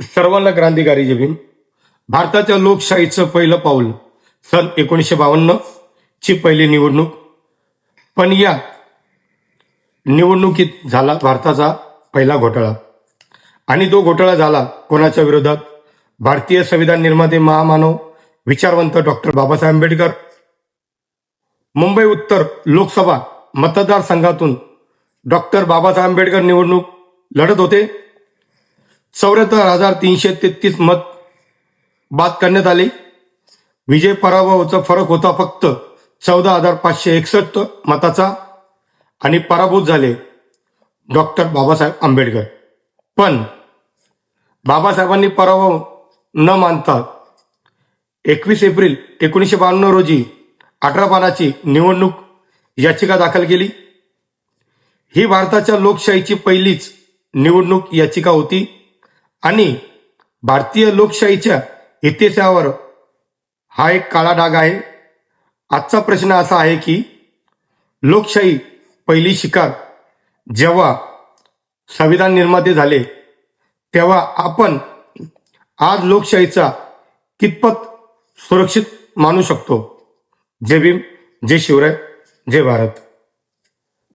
सर्वांना क्रांतिकारी जय भीम भारताच्या लोकशाहीचं पहिलं पाऊल सन एकोणीसशे बावन्न ची पहिली निवडणूक. पण या निवडणुकीत झाला भारताचा पहिला घोटाळा. आणि तो घोटाळा झाला कोणाच्या विरोधात? भारतीय संविधान निर्माते महामानव विचारवंत डॉक्टर बाबासाहेब आंबेडकर. मुंबई उत्तर लोकसभा मतदारसंघातून डॉक्टर बाबासाहेब आंबेडकर निवडणूक लढत होते. चौऱ्याहत्तर हजार तीनशे तेहतीस मत बाद करण्यात आले. विजय पराभवाचा फरक होता फक्त चौदा हजार पाचशे एकसष्ट मताचा आणि पराभूत झाले डॉक्टर बाबासाहेब आंबेडकर. पण बाबासाहेबांनी पराभव न मानता एकवीस एप्रिल एकोणीसशे बावन्न रोजी अठरा पानाची निवडणूक याचिका दाखल केली. ही भारताच्या लोकशाहीची पहिलीच निवडणूक याचिका होती. आणि भारतीय लोकशाहीच्या इतिहासावर हा एक काळा डाग आहे. आजचा प्रश्न असा आहे की लोकशाही पहिली शिकार जेव्हा संविधान निर्माते झाले तेव्हा आपण आज लोकशाहीचा कितपत सुरक्षित मानू शकतो? जय भीम जय शिवराय जय भारत.